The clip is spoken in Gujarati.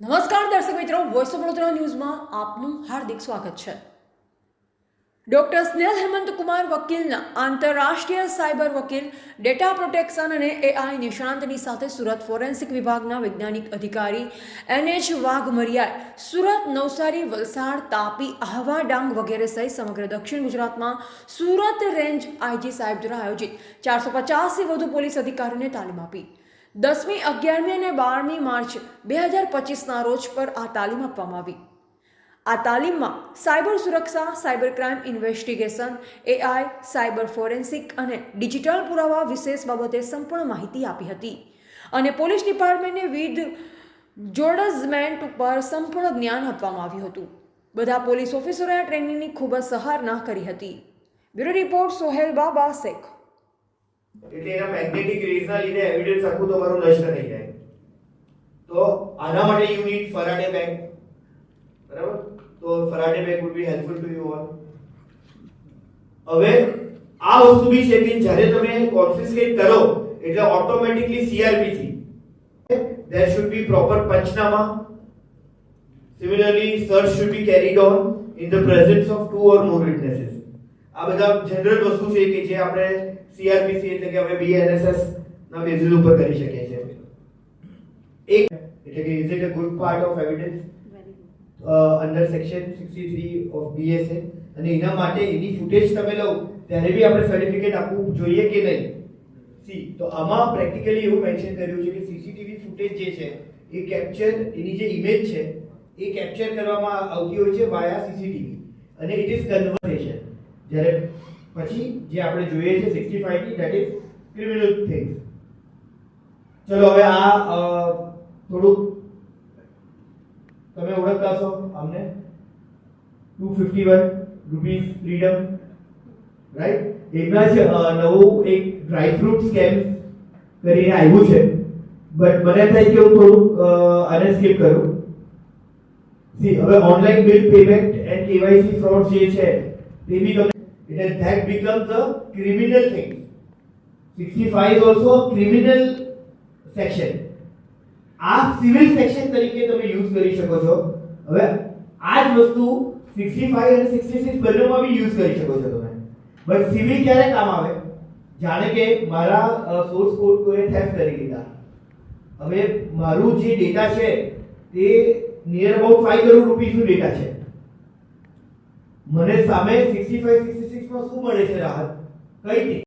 વોઇસ ઓફ વડોદરા ન્યૂઝમાં આપનું હાર્દિક સ્વાગત છે. ડોક્ટર સ્નેહલ હેમંતકુમાર વકીલના આંતરરાષ્ટ્રીય સાયબર વકીલ, ડેટા પ્રોટેક્શન અને એઆઈ નિષ્ણાંતની સાથે સુરત ફોરેન્સિક વિભાગના વૈજ્ઞાનિક અધિકારી એનએચ વાઘમરિયાએ સુરત નવસારી, વલસાડ, તાપી, આહવા, ડાંગ વગેરે સહિત સમગ્ર દક્ષિણ ગુજરાતમાં સુરત રેન્જ આઈજી સાહેબ દ્વારા આયોજિત ચારસો પચાસથી વધુ પોલીસ અધિકારીઓને તાલીમ આપી. દસમી, અગિયારમી અને બારમી માર્ચ બે હજાર પચીસના રોજ પર આ તાલીમ આપવામાં આવી. આ તાલીમમાં સાયબર સુરક્ષા, cyber crime investigation, AI, cyber forensic અને ડિજિટલ પુરાવા વિશેષ બાબતે સંપૂર્ણ માહિતી આપી હતી અને પોલીસ ડિપાર્ટમેન્ટને વિવિધ જોડઝમેન્ટ ઉપર સંપૂર્ણ જ્ઞાન આપવામાં આવ્યું હતું. બધા પોલીસ ઓફિસરોએ આ ટ્રેનિંગની ખૂબ જ સરાહના કરી હતી. Bureau report, Sohel Baba Shaikh. એટલે એના મેગ્નેટિક રેઝના લીધે એવિડન્સ આખું તમારું નષ્ટ થઈ જાય તો આના માટે યુ નીડ ફરાડે બેગ બરાબર તો Faraday bag would be helpful to you all હવે આ વસ્તુ બી છે કે જ્યારે તમે કોન્ફિસ્કેટ કરો એટલે automatically CrPC there should be proper panchnama similarly search should be carried on in the presence of two or more witnesses આ બધા જનરલ વસ્તુ છે કે જે આપણે સીઆરપીસી એટલે કે હવે બીએનએસએસ ના બેઝિસ ઉપર કરી શકીએ છીએ. એક એટલે કે is it a good part of evidence under section 63 of BSA અને એના માટે એની ફૂટેજ તમે લો ત્યારે બી આપણે સર્ટિફિકેટ આપવું જોઈએ કે નહીં? સી તો આમાં પ્રેક્ટિકલી એવું મેન્શન કર્યું છે કે સીસીટીવી ફૂટેજ જે છે એ કેપ્ચર એની જે ઇમેજ છે એ કેપ્ચર કરવામાં આવતી હોય છે વાયા સીસીટીવી અને ઇટ ઇઝ કન્વર્સેશન જ્યારે પછી જે આપણે જોઈએ છે 65 ની ધેટ ઇઝ ક્રિમિનલ થિંગ્સ ચલો હવે આ થોડું તમે ઓળખતા છો અમને. 251 રૂપીસ ફ્રીડમ રાઈટ એમાં જ નવું એક ડ્રાય ફ્રૂટ સ્કેમ કરીને આવ્યું છે. બટ મને થાય કે હું થોડુંક આને સ્કીપ કરું. સી હવે online bill payment and KYC fraud જે છે, તે બી તમને એટલે that becomes a criminal thing. 65 also also criminal section આ સિવિલ સેક્શન તરીકે તમે યુઝ કરી શકો છો. હવે આ જ વસ્તુ 65 અને 66 બંનેમાં બી યુઝ કરી શકો છો તમે. બટ સિવિલ ક્યારે કામ આવે? જાણે કે મારા સોર્સ કોડ કોઈએ થેફ્ટ કરી લીધા હવે મારું જે ડેટા છે, તે નિયર અબાઉટ 5 કરોડ રૂપીસનું ડેટા છે. મને સામે 65 66 માં શું મળે છે રાહત. કઈ